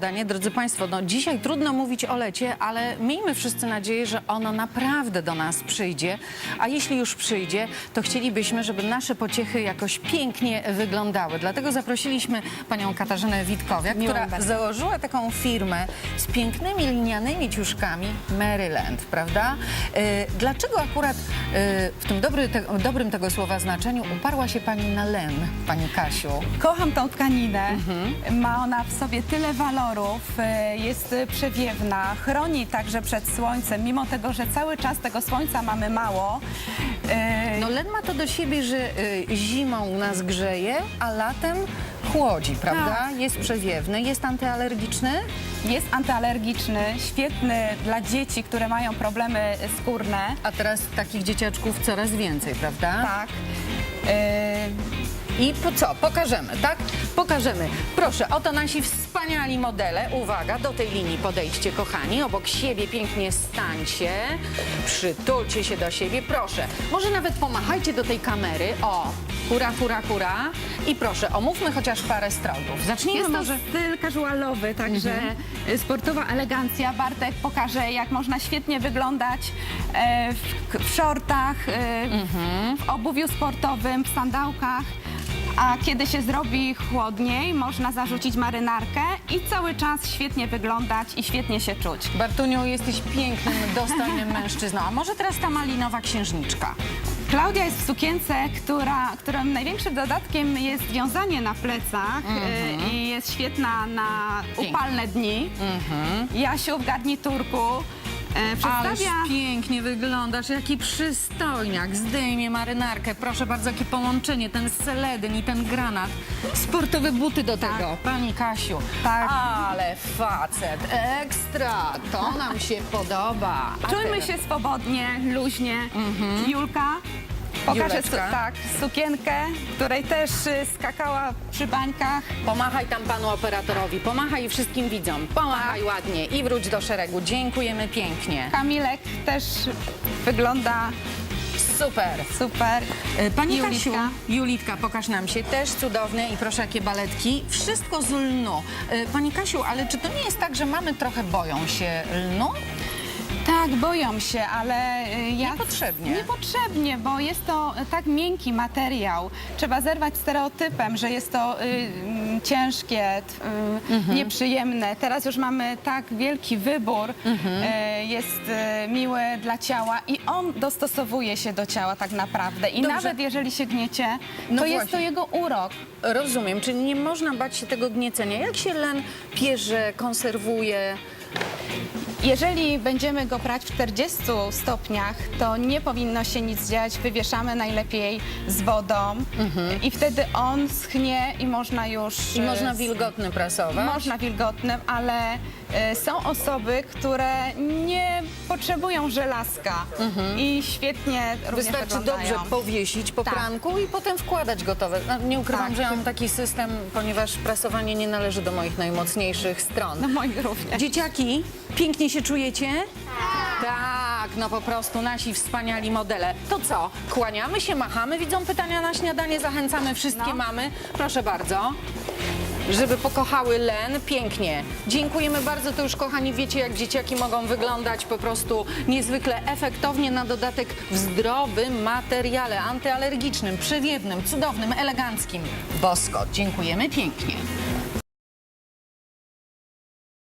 Danie, drodzy Państwo, no dzisiaj trudno mówić o lecie, ale miejmy wszyscy nadzieję, że ono naprawdę do nas przyjdzie. A jeśli już przyjdzie, to chcielibyśmy, żeby nasze pociechy jakoś pięknie wyglądały. Dlatego zaprosiliśmy panią Katarzynę Witkowiak, Miło mi która bardzo. założyła taką firmę z pięknymi linianymi ciuszkami Maryland, prawda? E, Dlaczego akurat e, w tym dobry, te, dobrym tego słowa znaczeniu uparła się pani na len, pani Kasiu? Kocham tą tkaninę. Mhm. Ma ona w sobie tyle walorów, e, jest przewiewna, chroni także przed słońcem, mimo tego, że cały czas tego słońca mamy mało. E, No len ma to do siebie, że y, zimą nas grzeje, a latem chłodzi, prawda? Tak. Jest przewiewny, jest antyalergiczny. Jest antyalergiczny, świetny dla dzieci, które mają problemy skórne. A teraz takich dzieciaczków coraz więcej, prawda? Tak. E, I po co? Pokażemy, tak? Pokażemy. Proszę, oto nasi wspaniali modele. Uwaga, do tej linii podejdźcie, kochani. Obok siebie pięknie stańcie. Przytulcie się do siebie. Proszę, może nawet pomachajcie do tej kamery. O, hura, hura, hura. I proszę, omówmy chociaż parę strojów. Zacznijmy Jest to może... styl casualowy, także Mhm. sportowa elegancja. Bartek pokaże, jak można świetnie wyglądać e, w, w shortach, e, Mhm. w obuwiu sportowym, w sandałkach. A kiedy się zrobi chłodniej, można zarzucić marynarkę i cały czas świetnie wyglądać i świetnie się czuć. Bartuniu, jesteś pięknym, dostojnym mężczyzną. A może teraz ta malinowa księżniczka? Klaudia jest w sukience, która, którym największym dodatkiem jest wiązanie na plecach e, i jest świetna na upalne dni. Jasiu w garniturku e, Ależ przedstawia... pięknie wyglądasz, jaki przystojniak. Zdejmie marynarkę. Proszę bardzo, jakie połączenie, ten seledyn i ten granat. Sportowe buty do tego. Pani Kasiu. Tak. Ale facet, ekstra. To nam się podoba. A Czujmy teraz- się swobodnie, luźnie. Julka pokaże su- Juleczka. tak, sukienkę, której też y, skakała przy bańkach. Pomachaj tam panu operatorowi, pomachaj wszystkim widzom. Pomachaj Tak. ładnie i wróć do szeregu. Dziękujemy pięknie. Kamilek też wygląda Super. super. E, Pani Julitka. Kasiu, Julitka, pokaż nam się, też cudowne i proszę jakie baletki. Wszystko z lnu. E, Pani Kasiu, ale czy to nie jest tak, że mamy trochę boją się lnu? Tak, boją się, ale y, ja... Niepotrzebnie. Niepotrzebnie, bo jest to y, tak miękki materiał. Trzeba zerwać stereotypem, że jest to y, mm, ciężkie, t- y, Mhm. nieprzyjemne. Teraz już mamy tak wielki wybór, Mhm. y, jest y, miły dla ciała i on dostosowuje się do ciała tak naprawdę. I Dobrze. nawet jeżeli się gniecie, No to jest właśnie. to jego urok. Rozumiem, czyli nie można bać się tego gniecenia. Jak się len pierze, konserwuje? Jeżeli będziemy go brać w 40 stopniach, to nie powinno się nic dziać. Wywieszamy najlepiej z wodą i wtedy on schnie i można już... I e, można wilgotny prasować? Można wilgotnym, ale są osoby, które nie potrzebują żelazka i świetnie również Wystarczy wyglądają. dobrze powiesić po Tak. pranku i potem wkładać gotowe. No, Nie ukrywam, Tak. że ja mam taki system, ponieważ prasowanie nie należy do moich najmocniejszych stron. No moich również. Dzieciaki, pięknie się czujecie? Tak, no po prostu nasi wspaniali modele. To co, kłaniamy się, machamy, widzą pytania na śniadanie, zachęcamy wszystkie No. mamy. Proszę bardzo. Żeby pokochały len, pięknie. Dziękujemy bardzo, to już kochani wiecie, jak dzieciaki mogą wyglądać po prostu niezwykle efektownie, na dodatek w zdrowym materiale antyalergicznym, przewiewnym, cudownym, eleganckim. Bosko, dziękujemy pięknie.